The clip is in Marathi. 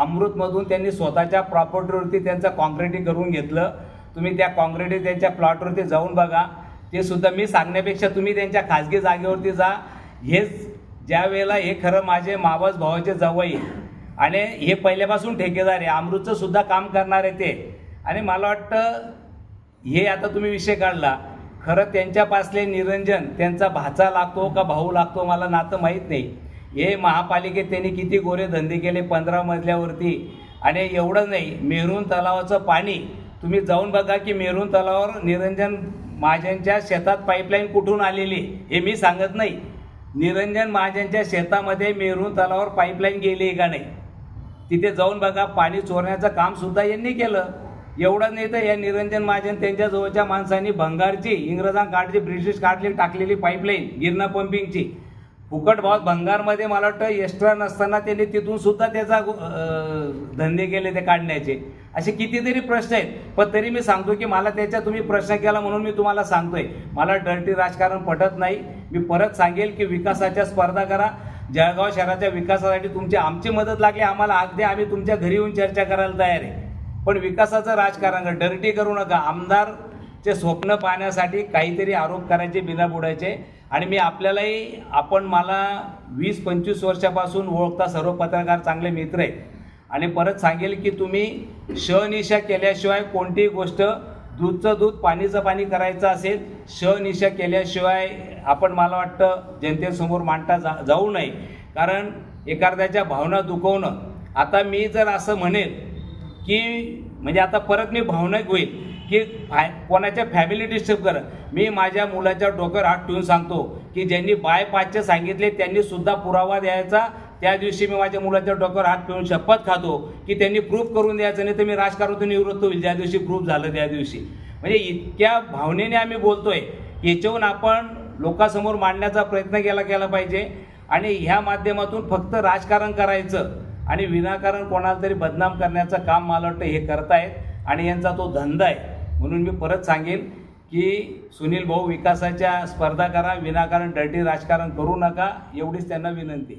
अमृतमधून त्यांनी स्वतःच्या प्रॉपर्टीवरती त्यांचं कॉन्क्रिटिंग करून घेतलं. तुम्ही त्या कॉन्क्रिटी त्यांच्या प्लॉटवरती जाऊन बघा. ते सुद्धा मी सांगण्यापेक्षा तुम्ही त्यांच्या खाजगी जागेवरती जा. हेच ज्या वेळेला हे खरं माझे मावस भावाचे जवळ आणि हे पहिल्यापासून ठेकेदार आहे. अमृतचं सुद्धा काम करणार आहे ते. आणि मला वाटतं हे आता तुम्ही विषय काढला. खरं त्यांच्यापासले निरंजन त्यांचा भाचा लागतो का भाऊ लागतो मला नातं माहीत नाही. हे महापालिकेत त्यांनी किती गोरे धंदे केले पंधरा मजल्यावरती? आणि एवढं नाही मेरून तलावाचं पाणी तुम्ही जाऊन बघा की मेरून तलावावर निरंजन महाजनच्या शेतात पाईपलाईन कुठून आलेली हे मी सांगत नाही. निरंजन महाजनच्या शेतामध्ये मेरून तलावावर पाईपलाईन गेली आहे का नाही? तिथे जाऊन बघा पाणी चोरण्याचं कामसुद्धा यांनी केलं. एवढं नाही तर या निरंजन महाजन त्यांच्या जवळच्या माणसांनी भंगारची इंग्रजांकाठची ब्रिटिश काढली टाकलेली पाईपलाईन गिरणा पंपिंगची फुकट भावात भंगारमध्ये मला वाटतं एक्स्ट्रा नसताना त्यांनी तिथून सुद्धा त्याचा धंदे केले ते काढण्याचे. असे कितीतरी प्रश्न आहेत. पण तरी मी सांगतो की मला त्याच्या तुम्ही प्रश्न केला म्हणून मी तुम्हाला सांगतोय. मला डर्टी राजकारण पटत नाही. मी परत सांगेल की विकासाच्या स्पर्धा करा. जळगाव शहराच्या विकासासाठी तुमची आमची मदत लागली आम्हाला अगदी आम्ही तुमच्या घरी येऊन चर्चा करायला तयार आहे. पण विकासाचं राजकारण डर्टी करू नका. आमदारचे स्वप्न पाहण्यासाठी काहीतरी आरोप करायचे बिना बुडायचे. आणि मी आपल्यालाही आपण मला वीस पंचवीस वर्षापासून ओळखता सर्व पत्रकार चांगले मित्र आहेत. आणि परत सांगेल की तुम्ही शनिशा केल्याशिवाय कोणतीही गोष्ट दूधचं दूध पाणीचं पाणी करायचं असेल शनिशा केल्याशिवाय आपण मला वाटतं जनतेसमोर मांडता जा जाऊ नये. कारण एखाद्याच्या भावना दुखवणं. आता मी जर असं म्हणेल की म्हणजे आता परत मी भावनिक होईल. की फाय कोणाच्या फॅमिली डिस्टर्ब कर मी माझ्या मुलाच्या डोक्यावर हात ठेवून सांगतो की ज्यांनी बायपासचे सांगितले त्यांनी सुद्धा पुरावा द्यायचा. त्या दिवशी मी माझ्या मुलाच्या डोक्यावर हात ठेवून शपथ खातो की त्यांनी प्रूफ करून द्यायचं नाही तर मी राजकारणातून निवृत्त होईल ज्या दिवशी प्रूफ झालं त्या दिवशी. म्हणजे इतक्या भावनेने आम्ही बोलतोय. याच्याहून आपण लोकांसमोर मांडण्याचा प्रयत्न केला केला पाहिजे. आणि ह्या माध्यमातून फक्त राजकारण करायचं आणि विनाकारण कोणाला तरी बदनाम करण्याचं काम मला वाटतं हे करतायत. आणि यांचा तो धंदा आहे. म्हणून मी परत सांगेल की सुनील भाऊ विकासाच्या स्पर्धा करा विनाकारण डर्टी राजकारण करू नका एवढीच त्यांना विनंती.